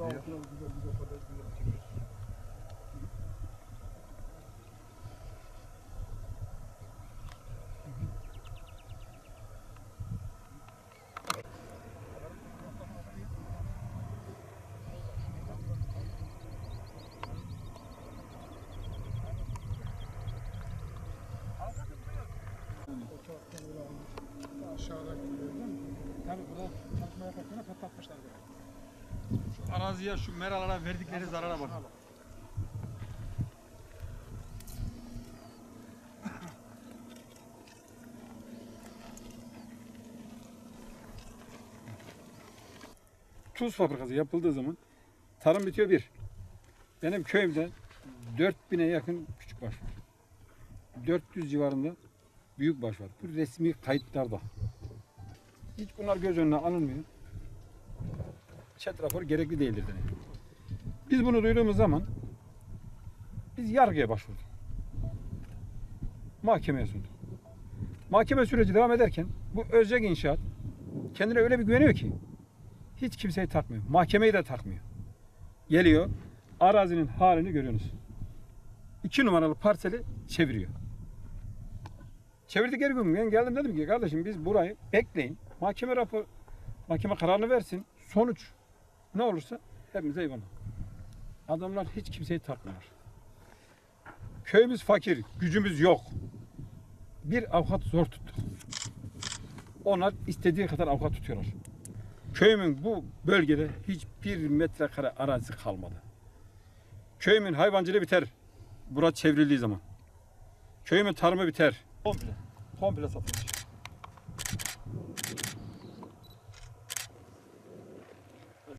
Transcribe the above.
Almış. Aşağıdan gidiyor değil mi? Tabii burada çalışma yaparken patlatmışlar böyle. Araziye, şu meralara verdikleri zarara bak. Tuz fabrikası yapıldığı zaman tarım bitiyor bir. Benim köyümde 4000'e yakın küçük baş var. 400 civarında büyük baş var. Bu resmi kayıtlarda. Hiç bunlar göz önüne alınmıyor. Çet rapor gerekli değildir deniyor. Biz bunu duyduğumuz zaman biz yargıya başvurduk. Mahkemeye sunduk. Mahkeme süreci devam ederken bu Özcek İnşaat kendine öyle bir güveniyor ki hiç kimseyi takmıyor. Mahkemeyi de takmıyor. Geliyor arazinin halini görüyorsunuz. İki numaralı parseli çeviriyor. Çevirdi geri gün ben geldim dedim ki kardeşim biz burayı bekleyin. Mahkeme rapor mahkeme kararını versin. Sonuç ne olursa hepimize eyvallah. Adamlar hiç kimseyi takmıyor. Köyümüz fakir, gücümüz yok. Bir avukat zor tuttuk. Onlar istediği kadar avukat tutuyorlar. Köyümün bu bölgede hiçbir metrekare arazisi kalmadı. Köyümün hayvancılığı biter. Bura çevrildiği zaman. Köyümün tarımı biter. Komple. Komple satılmış.